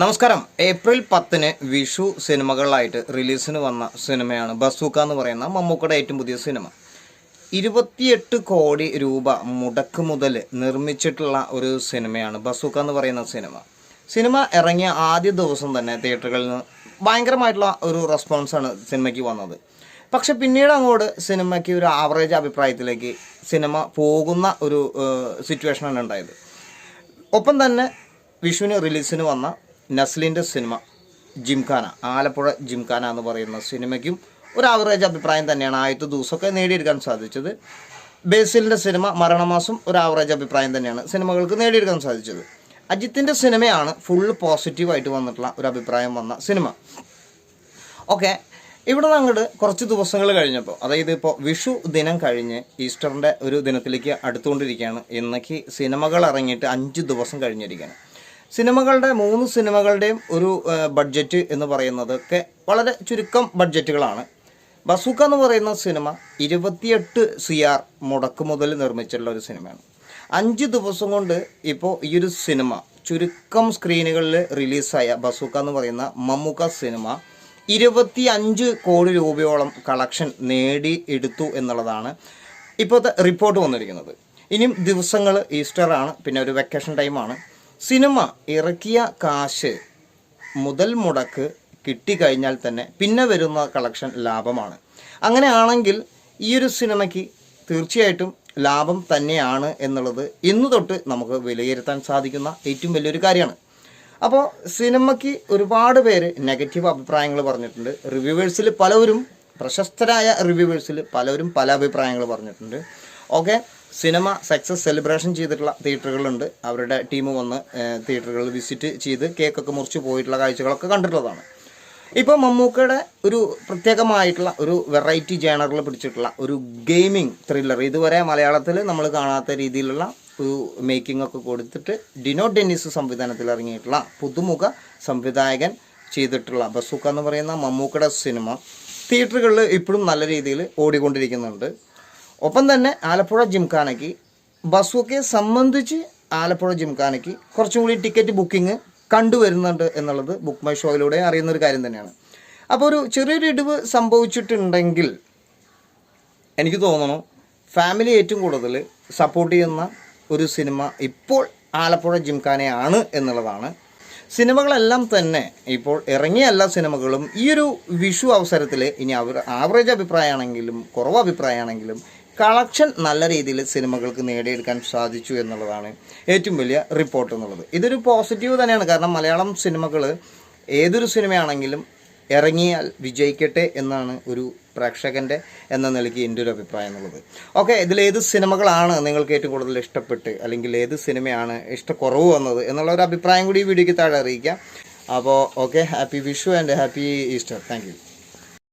നമസ്കാരം. ഏപ്രിൽ പത്തിന് വിഷു സിനിമകളിലായിട്ട് റിലീസിന് വന്ന സിനിമയാണ് ബസൂക്ക എന്ന് പറയുന്ന മമ്മൂക്കയുടെ ഏറ്റവും പുതിയ സിനിമ. ഇരുപത്തിയെട്ട് കോടി രൂപ മുടക്ക് മുതൽ നിർമ്മിച്ചിട്ടുള്ള ഒരു സിനിമയാണ് ബസൂക്ക എന്ന് പറയുന്ന സിനിമ. സിനിമ ഇറങ്ങിയ ആദ്യ ദിവസം തന്നെ തിയേറ്ററുകളിൽ നിന്ന് ഭയങ്കരമായിട്ടുള്ള ഒരു റെസ്പോൺസാണ് സിനിമയ്ക്ക് വന്നത്. പക്ഷെ പിന്നീട് അങ്ങോട്ട് സിനിമയ്ക്ക് ഒരു ആവറേജ് അഭിപ്രായത്തിലേക്ക് സിനിമ പോകുന്ന ഒരു സിറ്റുവേഷനാണ് ഉണ്ടായത്. ഒപ്പം തന്നെ വിഷുവിന് റിലീസിന് വന്ന നസ്ലിന്റെ സിനിമ ജിംഖാന ആലപ്പുഴ ജിംഖാന എന്ന് പറയുന്ന സിനിമയ്ക്കും ഒരു ആവറേജ് അഭിപ്രായം തന്നെയാണ് ആദ്യത്തെ ദിവസമൊക്കെ നേടിയെടുക്കാൻ സാധിച്ചത്. ബേസിലിന്റെ സിനിമ മരണമാസം ഒരു ആവറേജ് അഭിപ്രായം തന്നെയാണ് സിനിമകൾക്ക് നേടിയെടുക്കാൻ സാധിച്ചത്. അജിത്തിന്റെ സിനിമയാണ് ഫുള്ള് പോസിറ്റീവായിട്ട് വന്നിട്ടുള്ള ഒരു അഭിപ്രായം വന്ന സിനിമ. ഓക്കെ ഇവിടെ നിന്ന് അങ്ങോട്ട് കുറച്ച് ദിവസങ്ങൾ കഴിഞ്ഞപ്പോൾ അതായത് ഇപ്പോൾ വിഷു ദിനം കഴിഞ്ഞ് ഈസ്റ്ററിന്റെ ഒരു ദിനത്തിലേക്ക് അടുത്തുകൊണ്ടിരിക്കുകയാണ്. ഇന്നേക്ക് സിനിമകൾ ഇറങ്ങിയിട്ട് അഞ്ച് ദിവസം കഴിഞ്ഞിരിക്കുകയാണ്. സിനിമകളുടെ മൂന്ന് സിനിമകളുടെയും ഒരു ബഡ്ജറ്റ് എന്ന് പറയുന്നതൊക്കെ വളരെ ചുരുക്കം ബഡ്ജറ്റുകളാണ്. ബസൂക്ക എന്ന് പറയുന്ന സിനിമ ഇരുപത്തിയെട്ട് സി ആർ മുടക്ക് മുതൽ നിർമ്മിച്ചിട്ടുള്ള ഒരു സിനിമയാണ്. അഞ്ച് ദിവസം കൊണ്ട് ഇപ്പോൾ ഈ ഒരു സിനിമ ചുരുക്കം സ്ക്രീനുകളിൽ റിലീസായ ബസൂക്ക എന്ന് പറയുന്ന മമ്മൂക്ക സിനിമ ഇരുപത്തി അഞ്ച് കോടി രൂപയോളം കളക്ഷൻ നേടി എടുത്തു എന്നുള്ളതാണ് ഇപ്പോഴത്തെ റിപ്പോർട്ട് വന്നിരിക്കുന്നത്. ഇനിയും ദിവസങ്ങൾ ഈസ്റ്ററാണ് പിന്നെ ഒരു വെക്കേഷൻ ടൈമാണ്. സിനിമ ഇറക്കിയ കാശ് മുതൽ മുടക്ക് കിട്ടിക്കഴിഞ്ഞാൽ തന്നെ പിന്നെ വരുന്ന കളക്ഷൻ ലാഭമാണ്. അങ്ങനെയാണെങ്കിൽ ഈ ഒരു സിനിമയ്ക്ക് തീർച്ചയായിട്ടും ലാഭം തന്നെയാണ് എന്നുള്ളത് ഇന്നു തൊട്ട് നമുക്ക് വിലയിരുത്താൻ സാധിക്കുന്ന ഏറ്റവും വലിയൊരു കാര്യമാണ്. അപ്പോൾ സിനിമയ്ക്ക് ഒരുപാട് പേര് നെഗറ്റീവ് അഭിപ്രായങ്ങൾ പറഞ്ഞിട്ടുണ്ട്. റിവ്യൂവേഴ്സിൽ പലവരും പ്രശസ്തരായ റിവ്യൂവേഴ്സിൽ പലവരും പല അഭിപ്രായങ്ങൾ പറഞ്ഞിട്ടുണ്ട്. ഓക്കെ? സിനിമ സക്സസ് സെലിബ്രേഷൻ ചെയ്തിട്ടുള്ള തിയേറ്ററുകളുണ്ട്. അവരുടെ ടീം വന്ന് തിയേറ്ററുകളിൽ വിസിറ്റ് ചെയ്ത് കേക്കൊക്കെ മുറിച്ച് പോയിട്ടുള്ള കാഴ്ചകളൊക്കെ കണ്ടിട്ടുള്ളതാണ്. ഇപ്പോൾ മമ്മൂക്കയുടെ ഒരു പ്രത്യേകമായിട്ടുള്ള ഒരു വെറൈറ്റി ജേണറിൽ പിടിച്ചിട്ടുള്ള ഒരു ഗെയിമിംഗ് ത്രില്ലർ ഇതുവരെ മലയാളത്തിൽ നമ്മൾ കാണാത്ത രീതിയിലുള്ള ഒരു മേക്കിംഗ് ഒക്കെ കൊടുത്തിട്ട് ഡിനോ ഡെന്നിസ് സംവിധാനത്തിൽ ഇറങ്ങിയിട്ടുള്ള പുതുമുഖ സംവിധായകൻ ചെയ്തിട്ടുള്ള ബസൂക്ക എന്ന് പറയുന്ന മമ്മൂക്കയുടെ സിനിമ തിയേറ്ററുകളിൽ ഇപ്പോഴും നല്ല രീതിയിൽ ഓടിക്കൊണ്ടിരിക്കുന്നുണ്ട്. ഒപ്പം തന്നെ ആലപ്പുഴ ജിംഖാനയ്ക്ക് ബസ്സൊക്കെ സംബന്ധിച്ച് ആലപ്പുഴ ജിംഖാനയ്ക്ക് കുറച്ചും കൂടി ടിക്കറ്റ് ബുക്കിംഗ് കണ്ടുവരുന്നുണ്ട് എന്നുള്ളത് ബുക്ക് മൈ ഷോയിലൂടെ അറിയുന്ന ഒരു കാര്യം തന്നെയാണ്. അപ്പോൾ ഒരു ചെറിയൊരു ഇടിവ് സംഭവിച്ചിട്ടുണ്ടെങ്കിൽ എനിക്ക് തോന്നുന്നു ഫാമിലി ഏറ്റവും കൂടുതൽ സപ്പോർട്ട് ചെയ്യുന്ന ഒരു സിനിമ ഇപ്പോൾ ആലപ്പുഴ ജിംഖാനയാണ് എന്നുള്ളതാണ്. സിനിമകളെല്ലാം തന്നെ ഇപ്പോൾ ഇറങ്ങിയ എല്ലാ സിനിമകളും ഈ ഒരു വിഷു അവസരത്തിൽ ഇനി അവർ ആവറേജ് അഭിപ്രായമാണെങ്കിലും കുറവ് അഭിപ്രായമാണെങ്കിലും കളക്ഷൻ നല്ല രീതിയിൽ സിനിമകൾക്ക് നേടിയെടുക്കാൻ സാധിച്ചു എന്നുള്ളതാണ് ഏറ്റവും വലിയ റിപ്പോർട്ട് എന്നുള്ളത്. ഇതൊരു പോസിറ്റീവ് തന്നെയാണ്. കാരണം മലയാളം സിനിമകൾ ഏതൊരു സിനിമയാണെങ്കിലും ഇറങ്ങിയാൽ വിജയിക്കട്ടെ എന്നാണ് ഒരു പ്രേക്ഷകന്റെ എന്ന നിലയ്ക്ക് എന്റെ ഒരു അഭിപ്രായം എന്നുള്ളത്. ഓക്കെ ഇതിലേത് സിനിമകളാണ് നിങ്ങൾക്ക് ഏറ്റവും കൂടുതൽ ഇഷ്ടപ്പെട്ട് അല്ലെങ്കിൽ ഏത് സിനിമയാണ് ഇഷ്ടക്കുറവ് വന്നത് എന്നുള്ള ഒരു അഭിപ്രായം കൂടി ഈ വീഡിയോയ്ക്ക് താഴെ അറിയിക്കാം. അപ്പോൾ okay happy Vishu and happy Easter. Thank